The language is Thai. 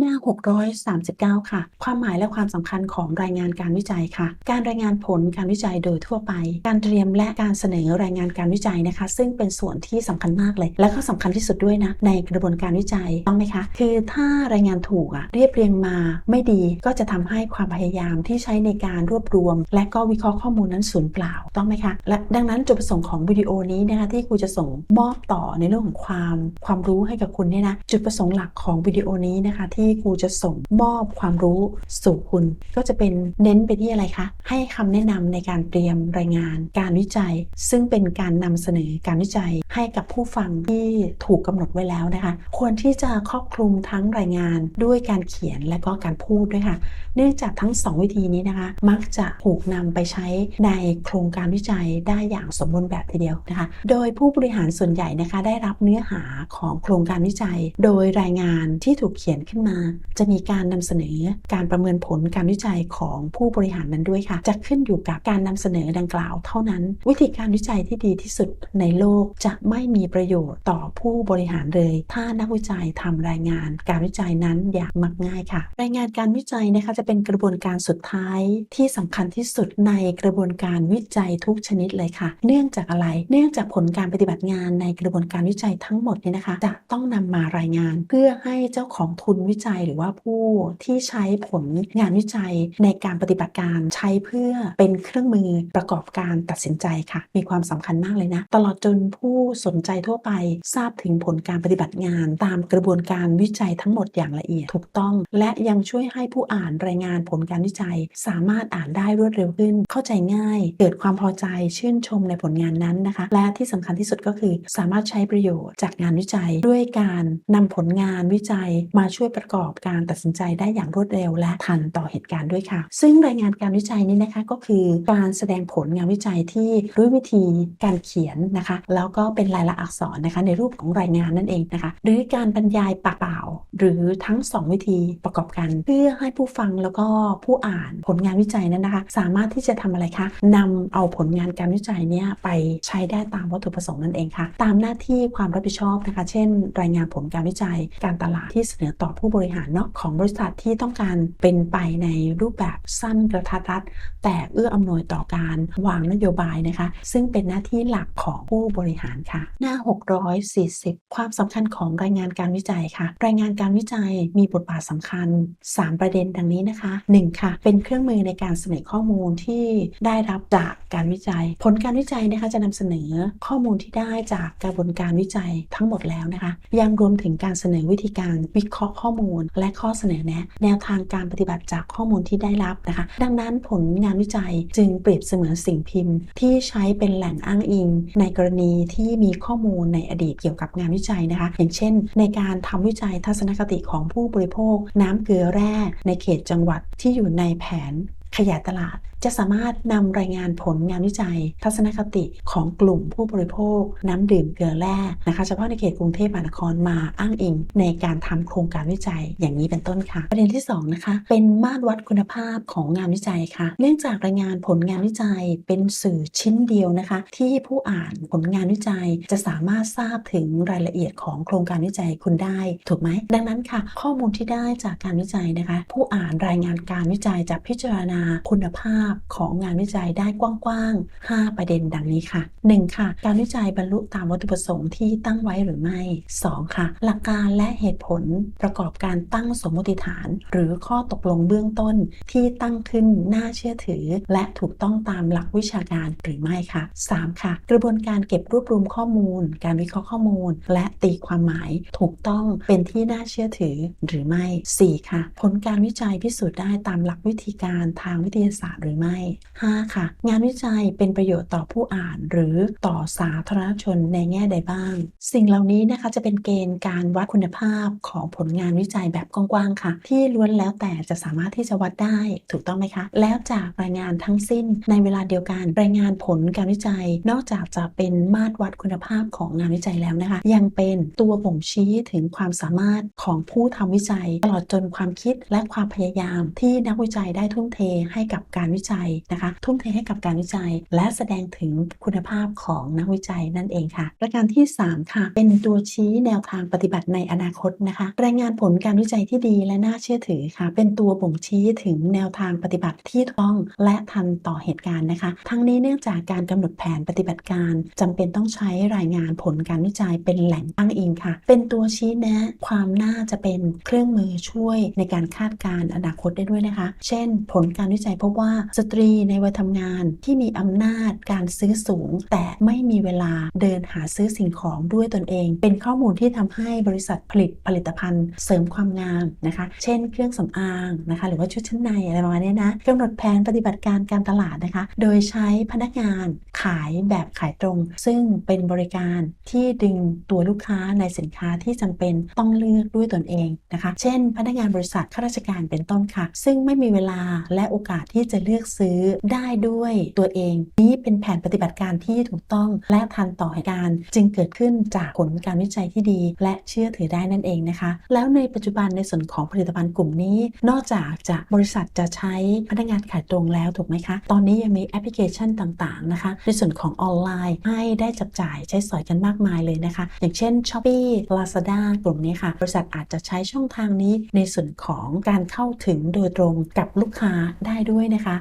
หน้า 639 ค่ะ ความหมายและความสำคัญของรายงานการวิจัยค่ะ การรายงานผลการวิจัยโดยทั่วไป การเตรียมและการเสนอรายงานการวิจัยนะคะ ซึ่งเป็นส่วนที่สำคัญมากเลย และก็สำคัญที่สุดด้วยนะในกระบวนการวิจัยต้องไหมคะ คือถ้ารายงานถูกอะเรียบเรียงมาไม่ดีก็จะทำให้ความพยายามที่ใช้ในการรวบรวม และก็วิเคราะห์ข้อมูลนั้นสูญเปล่าต้องไหมคะและดังนั้นจุดประสงค์ของวิดีโอนี้นะคะที่ครูจะส่งมอบต่อในเรื่องของความความรู้ให้กับคุณเนี่ยนะจุดประสงค์หลักของวิดีโอนี้นะคะที่ครูจะส่งมอบความรู้สู่คุณ ก็จะเป็นเน้นไปที่อะไรคะ ให้คำแนะนำในการเตรียมรายงาน การวิจัย ซึ่งเป็นการนำเสนอการวิจัยให้กับผู้ฟังที่ถูกกำหนดไว้แล้วนะคะ ควรที่จะครอบคลุมทั้งรายงานด้วยการเขียนและก็การพูดด้วยค่ะ เนื่องจากทั้ง 2 วิธีนี้นะคะ มักจะถูกนำไปใช้ในโครงการวิจัยได้อย่างสมบูรณ์แบบทีเดียวนะคะ โดยผู้บริหารส่วนใหญ่นะคะได้รับเนื้อหาของโครงการวิจัย โดยรายงานที่ถูกเขียนขึ้นมาจะมีการนำเสนอการประเมินผลการวิจัยของผู้บริหารนั้นด้วยค่ะ จะขึ้นอยู่กับการนำเสนอดังกล่าวเท่านั้น วิธีการวิจัยที่ดีที่สุดในโลกจะไม่มีประโยชน์ต่อผู้บริหารเลย ถ้านักวิจัยทำรายงานการวิจัยนั้นอย่างมักง่ายค่ะ รายงานการวิจัยนะคะจะเป็นกระบวนการสุดท้ายที่สำคัญที่สุดในกระบวนการวิจัยทุกชนิดเลยค่ะ เนื่องจากอะไร เนื่องจากผลการปฏิบัติงานในกระบวนการวิจัยทั้งหมดเนี่ยนะคะ จะต้องนำมารายงานเพื่อให้เจ้าของทุนวิจัยหรือว่าผู้ที่ใช้ผลงานวิจัยในการปฏิบัติการใช้เพื่อเป็นเครื่องมือประกอบการตัดสินใจค่ะ มีความสำคัญมากเลยนะ ตลอดจนผู้สนใจทั่วไปทราบถึงผลการปฏิบัติงาน ตามกระบวนการวิจัยทั้งหมดอย่างละเอียดถูกต้อง และยังช่วยให้ผู้อ่านรายงานผลการวิจัย สามารถอ่านได้รวดเร็วขึ้น เข้าใจง่าย เกิดความพอใจชื่นชมในผลงานนั้นนะคะ และที่สำคัญที่สุดก็คือ สามารถใช้ประโยชน์จากงานวิจัย ด้วยการนำผลงานวิจัยมาช่วยประกอบการตัดสินใจได้อย่างรวดเร็วและทันต่อเหตุการณ์ด้วยค่ะ ซึ่งรายงานการวิจัยนี้นะคะก็คือการแสดงผลงานวิจัยที่ด้วยวิธีการเขียนนะคะ แล้วก็เป็นลายลักษณ์อักษรนะคะในรูปของรายงานนั่นเองนะคะ หรือการบรรยายปากเปล่า หรือทั้ง 2 วิธีประกอบกัน เพื่อให้ผู้ฟังแล้วก็ผู้อ่านผลงานวิจัยนั้นนะคะ สามารถที่จะทำอะไรคะนำเอาผลงานการวิจัยเนี้ยไปใช้ได้ตามวัตถุประสงค์นั่นเองค่ะ ตามหน้าที่ความรับผิดชอบนะคะ เช่น รายงานผลการวิจัย การตลาดที่เสนอต่อผู้บริหารเนาะของบริษัทที่ต้องการเป็นไปในรูปแบบสั้นกระทัดรัดแต่เอื้ออำนวยต่อการวางนโยบายนะคะ ซึ่งเป็นหน้าที่หลักของผู้บริหารค่ะ หน้า 640 ความสำคัญของรายงานการวิจัยค่ะ รายงานการวิจัยมีบทบาทสำคัญ 3 ประเด็นดังนี้นะคะ 1. ค่ะ เป็นเครื่องมือในการเสนอข้อมูลที่ได้รับจากการวิจัย ผลการวิจัยนะคะจะนำเสนอข้อมูลที่ได้จากกระบวนการวิจัยทั้งหมดแล้วนะคะ ยังรวมถึงการเสนอวิธีการวิเคราะห์ข้อมูลมูล และข้อเสนอแนะ แนวทางการปฏิบัติจากข้อมูลที่ได้รับนะคะ ดังนั้นผลงานวิจัยจึงเปรียบเสมือนสิ่งพิมพ์ ที่ใช้เป็นแหล่งอ้างอิง ในกรณีที่มีข้อมูลในอดีตเกี่ยวกับงานวิจัยนะคะ อย่างเช่น ในการทำวิจัยทัศนคติของผู้บริโภค น้ำเกลือแร่ในเขตจังหวัดที่อยู่ในแผนขยายตลาด จะสามารถนำรายงานผลงานวิจัย ทัศนคติของกลุ่มผู้บริโภค น้ำดื่มเกลือแร่นะคะเฉพาะในเขตกรุงเทพมหานครมาอ้างอิง ในการทำโครงการวิจัยอย่างนี้เป็นต้นค่ะ ประเด็นที่2นะคะเป็นมาตรวัดคุณภาพของงานวิจัยค่ะ เนื่องจากรายงานผลงานวิจัยเป็นสื่อชิ้นเดียวนะคะ ที่ผู้อ่านผลงานวิจัยจะสามารถทราบถึงรายละเอียดของโครงการวิจัยคุณได้ ถูกไหมดังนั้นค่ะ ข้อมูลที่ได้จากการวิจัยนะคะ ผู้อ่านรายงานการวิจัยจะพิจารณาคุณภาพของงานวิจัยได้กว้างๆ 5 ประเด็นดังนี้ค่ะ 1. ค่ะ การวิจัยบรรลุตามวัตถุประสงค์ที่ตั้งไว้หรือไม่ 2. ค่ะ หลักการและเหตุผลประกอบการตั้งสมมติฐาน หรือข้อตกลงเบื้องต้นที่ตั้งขึ้นน่าเชื่อถือ และถูกต้องตามหลักวิชาการหรือไม่ค่ะ 3. ค่ะ กระบวนการเก็บรวบรวมข้อมูล การวิเคราะห์ข้อมูล และตีความหมายถูกต้องเป็นที่น่าเชื่อถือหรือไม่ 4. ค่ะ ผลการวิจัยพิสูจน์ได้ตามหลักวิธีการทางวิทยาศาสตร์หรือไม่ 5. ค่ะ งานวิจัยเป็นประโยชน์ต่อผู้อ่านหรือต่อสาธารณชนในแง่ใดบ้าง สิ่งเหล่านี้นะคะจะเป็นเกณฑ์การวัดคุณภาพของผลงานวิจัยแบบกว้างๆค่ะ ที่ล้วนแล้วแต่จะสามารถที่จะวัดได้ถูกต้องไหมคะ แล้วจากรายงานทั้งสิ้นในเวลาเดียวกันรายงานผลการวิจัย นอกจากจะเป็นมาตรวัดคุณภาพของงานวิจัยแล้วนะคะ ยังเป็นตัวบ่งชี้ถึงความสามารถของผู้ทำวิจัย ตลอดจนความคิดและความพยายามที่นักวิจัยได้ทุ่มเทให้กับการวิจัยนะคะทุ่มเทให้กับการวิจัย และแสดงถึงคุณภาพของนักวิจัยนั่นเองค่ะ ประการที่ 3 ค่ะ เป็นตัวชี้แนวทางปฏิบัติในอนาคตนะคะรายงานผลการวิจัยที่ดีและน่าเชื่อถือค่ะ เป็นตัวบ่งชี้ถึงแนวทางปฏิบัติที่ถูกต้องและทันต่อเหตุการณ์นะคะ ทั้งนี้เนื่องจากการกำหนดแผนปฏิบัติการจำเป็นต้องใช้รายงานผลการวิจัยเป็นแหล่งอ้างอิงค่ะ เป็นตัวชี้แนะ ความน่าจะเป็นเครื่องมือช่วยในการคาดการณ์อนาคตได้ด้วยนะคะ เช่น ผลการวิจัยพบว่าสตรีในวัยทำงานที่มีอำนาจการซื้อสูง แต่ไม่มีเวลาเดินหาซื้อสิ่งของด้วยตนเอง เป็นข้อมูลที่ทำให้บริษัทผลิตผลิตภัณฑ์ เสริมความงามนะคะ เช่น เครื่องสำอางนะคะ หรือว่าชุดชั้นในอะไรประมาณนี้นะกำหนดแผนปฏิบัติการการตลาดนะคะ โดยใช้พนักงานขายแบบขายตรง ซึ่งเป็นบริการที่ดึงตัวลูกค้าในสินค้าที่จำเป็นต้องเลือกด้วยตนเองนะคะ เช่น พนักงานบริษัทข้าราชการเป็นต้นค่ะ ซึ่งไม่มีเวลาและโอกาสที่จะเลือกซื้อได้ด้วยตัวเอง นี้เป็นแผนปฏิบัติการที่ถูกต้องและทันต่อเหตุการณ์จึงเกิดขึ้นจากผลการวิจัยที่ดี และเชื่อถือได้นั่นเองนะคะ แล้วในปัจจุบันในส่วนของผลิตภัณฑ์กลุ่มนี้ นอกจากจะบริษัทจะใช้พนักงานขายตรงแล้วถูกไหมคะ ตอนนี้ยังมีแอปพลิเคชันต่างๆนะคะ ในส่วนของออนไลน์ให้ได้จับจ่ายใช้สอยกันมากมายเลยนะคะ อย่างเช่น s h o p e e Lazada กลุ่มนี้ค่ะ บริษัทอาจจะใช้ช่องทางนี้ในส่วนของการเข้าถึงโดยตรงกับลูกค้าได้ด้วยนะคะ